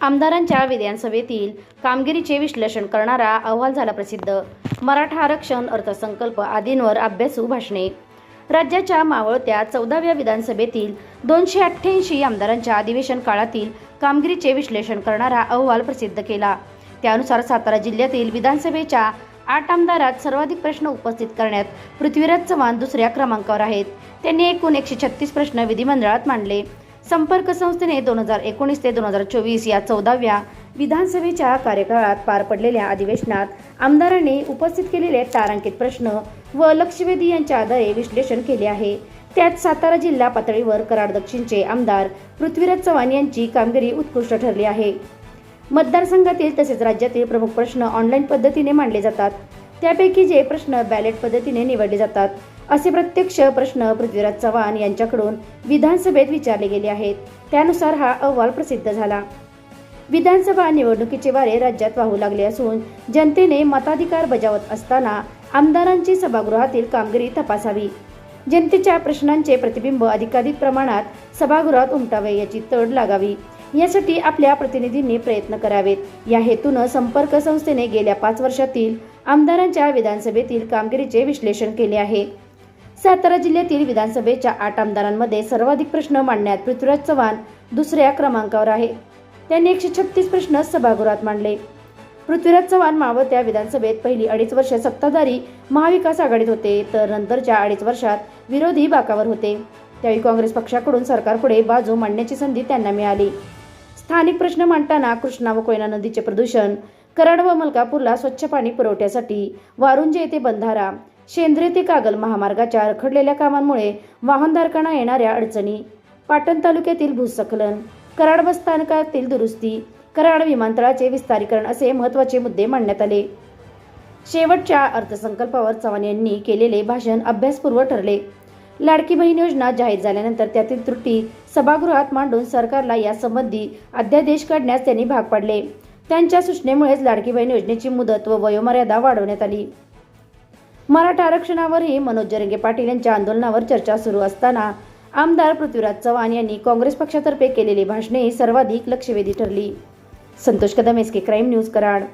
आमदारांच्या विधानसभेतील कामगिरीचे विश्लेषण करणारा अहवाल झाला प्रसिद्ध. मराठा आरक्षण अर्थसंकल्प आदींवर अभ्यासू भाषणे राज्याच्या मावळत्या चौदाव्या विधानसभेतील दोनशे अठ्ठ्याऐंशी आमदारांच्या अधिवेशन काळातील कामगिरीचे विश्लेषण करणारा अहवाल प्रसिद्ध केला. त्यानुसार सातारा जिल्ह्यातील विधानसभेच्या आठ आमदारात सर्वाधिक प्रश्न उपस्थित करण्यात पृथ्वीराज चव्हाण दुसऱ्या क्रमांकावर आहेत. त्यांनी एकूण एकशे छत्तीस प्रश्न विधिमंडळात मांडले. संपर्क संस्थेने दोन हजार एकोणीस ते दोन हजार चोवीस या चौदाव्या विधानसभेच्या कार्यकाळात पार पडलेल्या अधिवेशनात आमदारांनी उपस्थित केलेले तारांकित प्रश्न व लक्षवेधी यांच्या आधारे विश्लेषण केले आहे. त्यात सातारा जिल्हा पातळीवर कराड दक्षिणचे आमदार पृथ्वीराज चव्हाण यांची कामगिरी उत्कृष्ट ठरली आहे. मतदारसंघातील तसेच राज्यातील प्रमुख प्रश्न ऑनलाईन पद्धतीने मांडले जातात. त्यापैकी जे प्रश्न बॅलेट पद्धतीने निवडले जातात असे प्रत्यक्ष प्रश्न पृथ्वीराज चव्हाण यांच्याकडून विधानसभेत विचारले गेले आहेत. त्यानुसार हा अहवाल प्रसिद्ध झाला. विधानसभा निवडणुकीचे वारे राज्यात वाहू लागले असून जनतेने मताधिकार बजावत असताना आमदारांची सभागृहातील कामगिरी तपासावी. जनतेच्या प्रश्नांचे प्रतिबिंब अधिकाधिक प्रमाणात सभागृहात उमटावे याची तड लागावी. यासाठी आपल्या प्रतिनिधींनी प्रयत्न करावेत. या हेतूनं संपर्क संस्थेने गेल्या पाच वर्षातील आमदारांच्या विधानसभेतील कामगिरीचे विश्लेषण केले आहे. सातारा जिल्ह्यातील विधानसभेच्या आठ आमदारांमध्ये सर्वाधिक प्रश्न मांडण्यात पृथ्वीराज चव्हाण दुसऱ्या क्रमांकावर आहे. त्यांनी एकशे छत्तीस प्रश्न सभागृहात मांडले. पृथ्वीराज चव्हाण मावळत्या विधानसभेत पहिली अडीच वर्ष सत्ताधारी महाविकास आघाडीत होते तर नंतरच्या अडीच वर्षात विरोधी बाकावर होते. त्यावेळी काँग्रेस पक्षाकडून सरकारपुढे बाजू मांडण्याची संधी त्यांना मिळाली. स्थानिक प्रश्न मांडताना कृष्णा व कोयना नदीचे प्रदूषण कराड व मलकापूरला स्वच्छ पाणी पुरवठ्यासाठी वारुंजे येथे बंधारा शेंद्रे ते कागल महामार्गाच्या रखडलेल्या कामांमुळे वाहनधारकांना येणाऱ्या अडचणी. पाटण तालुक्यातील भूसखलन कराड बस स्थानकातील दुरुस्ती कराड विमानतळाचे विस्तारीकरण असे महत्त्वाचे मुद्दे मांडण्यात आले. शेवटच्या अर्थसंकल्पावर चव्हाण यांनी केलेले भाषण अभ्यासपूर्व ठरले. लाडकी बहीण योजना जाहीर झाल्यानंतर त्यातील त्रुटी सभागृहात मांडून सरकारला यासंबंधी अध्यादेश काढण्यास त्यांनी भाग पाडले. त्यांच्या सूचनेमुळेच लाडकी बहीण योजनेची मुदत व वयोमर्यादा वाढवण्यात आली. मराठा आरक्षणावरही मनोज जरंगे पाटील यांच्या आंदोलनावर चर्चा सुरू असताना आमदार पृथ्वीराज चव्हाण यांनी काँग्रेस पक्षातर्फे केलेली भाषणे सर्वाधिक लक्षवेधी ठरली. Santosh Kadam S K crime news Karad.